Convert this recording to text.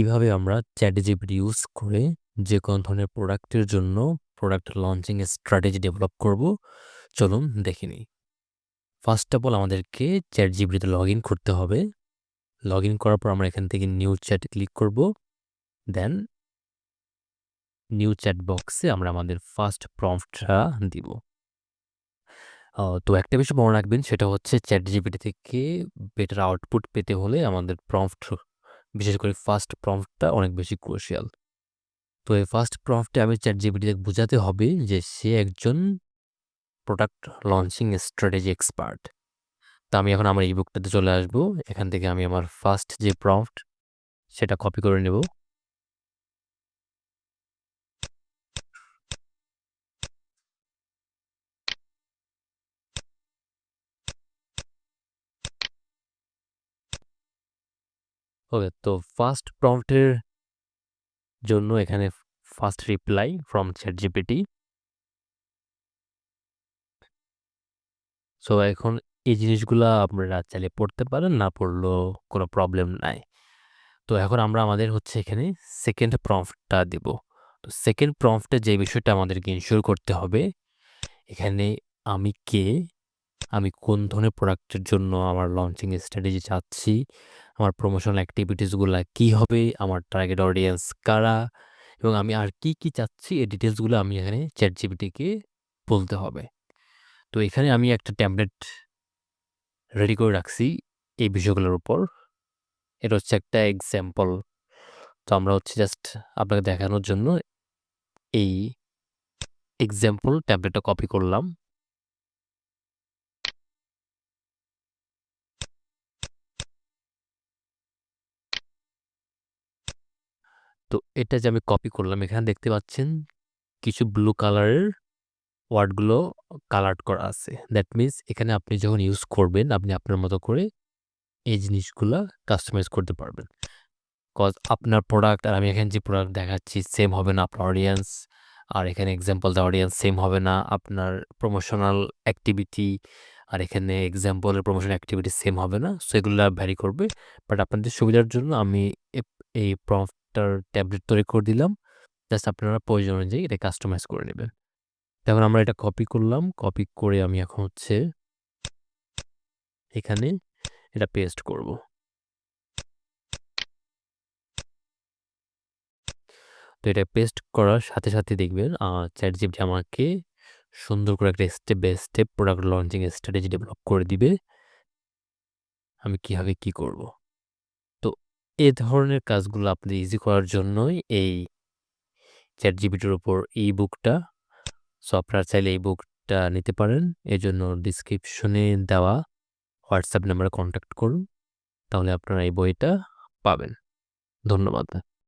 কীভাবে আমরা ChatGPT use করে যে কোনো ধরনের প্রোডাক্টের জন্য প্রোডাক্ট লঞ্চিং এর স্ট্র্যাটেজি ডেভেলপ করব, চলুন দেখে নিই। ফার্স্ট অফ অল আমাদেরকে ChatGPT তে লগইন করতে হবে। লগইন করার পর আমরা এখান থেকে নিউ চ্যাট ক্লিক করব। দেন নিউ চ্যাট বক্সে আমরা আমাদের ফার্স্ট প্রম্পটটা দিব। তো একটা বিষয় মনে রাখবেন সেটা হচ্ছে ChatGPT থেকে বেটার আউটপুট পেতে হলে আমাদের প্রম্পট বিশেষ করে ফার্স্ট প্রম্পটটা অনেক বেশি ক্রুশিয়াল। তো এই ফার্স্ট প্রম্পটে আমি চ্যাট কে বোঝাতে হবে যে সে একজন প্রোডাক্ট লঞ্চিং স্ট্র্যাটেজি এক্সপার্ট। তো আমি এখন আমার ই-বুকটাতে চলে আসব এখান থেকে আমি আমার ফার্স্ট যে প্রম্পট সেটা কপি করে নেব। ওকে তো ফার্স্ট প্রম্পটের জন্য এখানে first reply from chat GPT so এখন এই জিনিসগুলা আপনারা চাইলে পড়তে পারেন, না পড়লেও কোনো প্রবলেম নাই। তো এখন আমরা আমাদের হচ্ছে এখানে সেকেন্ড প্রম্পটটা দিব। তো সেকেন্ড প্রম্পটে যে বিষয়টা আমাদেরকে ইনশিওর করতে হবে, এখানে আমি কে? আমি কোন ধরনের প্রোডাক্টের জন্য আমার লঞ্চিং স্ট্র্যাটেজি চাচ্ছি? আমার প্রমোশনাল অ্যাক্টিভিটিসগুলা কি হবে? আমার টার্গেট অডিয়েন্স কারা? এবং আমি আর কি, কি চাচ্ছি এই ডিটেলসগুলো আমি এখানে চ্যাট কে বলতে হবে। তো এখানে আমি একটা ট্যাবলেট রেডি করে রাখছি এই বিষয়গুলোর উপর। এটা হচ্ছে একটা এক্সাম্পল। তো আমরা হচ্ছে জাস্ট আপনাকে দেখানোর জন্য এই এক্সাম্পল ট্যাবলেটটা কপি করলাম। তো এটা যে আমি কপি করলাম, এখানে দেখতে পাচ্ছেন কিছু ব্লু কালারের ওয়ার্ডগুলো কালার্ড করা আছে। দ্যাট মিনস এখানে আপনি যখন ইউজ করবেন, আপনি আপনার মতো করে এই জিনিসগুলা কাস্টমাইজ করতে পারবেন। কজ আপনার প্রোডাক্ট আর আমি এখানে যে প্রোডাক্ট দেখাচ্ছি সেম হবে না আপনার অডিয়েন্স। আর এখানে এক্সাম্পল দ্য অডিয়েন্স সেম হবে না। আপনার প্রমোশনাল অ্যাক্টিভিটি আর এখানে এক্সাম্পলের প্রমোশনাল অ্যাক্টিভিটি সেম হবে না। সো এগুলা ভ্যারি করবে। বাট আপনাদের সুবিধার জন্য আমি এই প্রম্পটটার ট্যাবলেট তৈরি করে দিলাম। জাস্ট আপনারা প্রয়োজন অনুযায়ী এটা কাস্টমাইজ করে নেবেন। এখন আমরা এটা কপি করলাম। কপি করে আমি এখন হচ্ছে এখানে এটা পেস্ট করব। তো এটা পেস্ট করার সাথে, সাথে দেখবেন আ ChatGPT আমাকে সুন্দর করে একটা step by step product launching strategy develop করে দিবে। আমি কীভাবে কি করব। এ ধরনের কাজগুলো আপনি ইজি করার জন্যই এই চ্যাট জিবিটির ওপর ই-বুকটা। সো আপনারা চাইলে এই বুকটা নিতে পারেন। এজন্য ডিসক্রিপশনে দেওয়া হোয়াটসঅ্যাপ নাম্বারে কন্ট্যাক্ট করুন। তাহলে আপনারা এই বইটা পাবেন। ধন্যবাদ।